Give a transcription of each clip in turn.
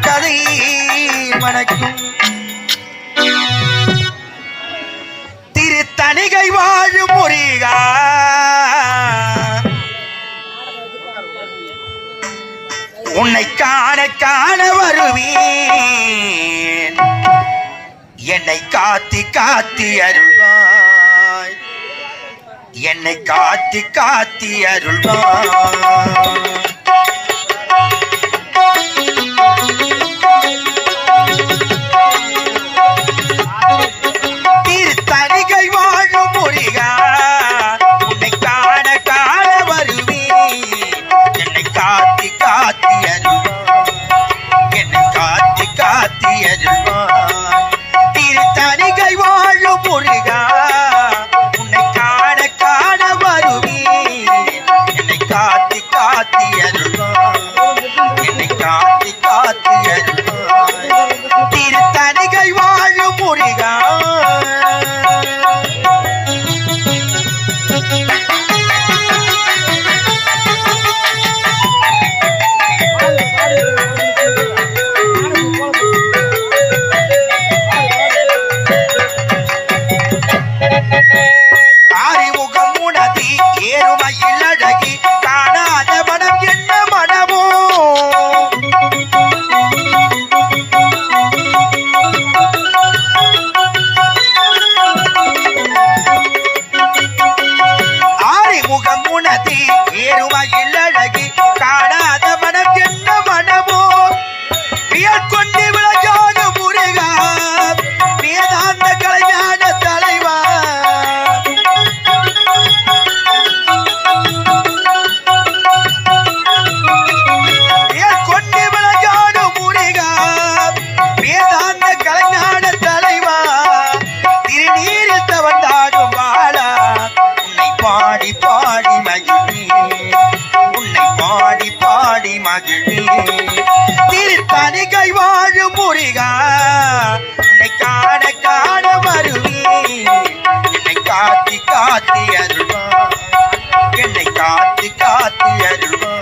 கதை வணக்கும் திருத்தணிகை வாழும் முறிகா உன்னை காண காண வருவேன். என்னை காத்தி காத்தி அருள்வாய். என்னை காத்தி காத்தி அருள்வாய். edge. மகிழி திருத்தணிகை வாழும் முருகா உன்னை காண காண வருவி என்னை காத்தி காத்தி அருள்வா என்னை காத்தி காத்தி அருள்வா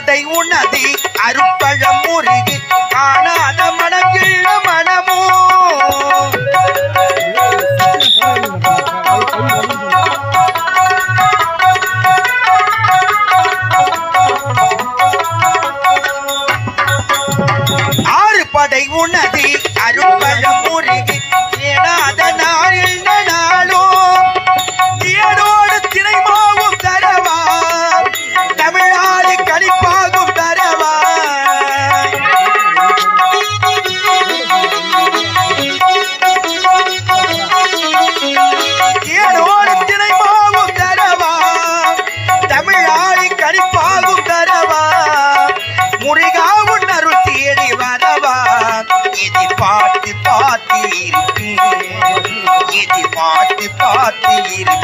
கொடை உணதி அருட்பழம் முருகி காணாத மனக்கிள்ள மனமோ? ஆறு படை உணதி இது பாட்டு பாட்டு இருக்கு இது பாட்டு பாட்டு இருக்கு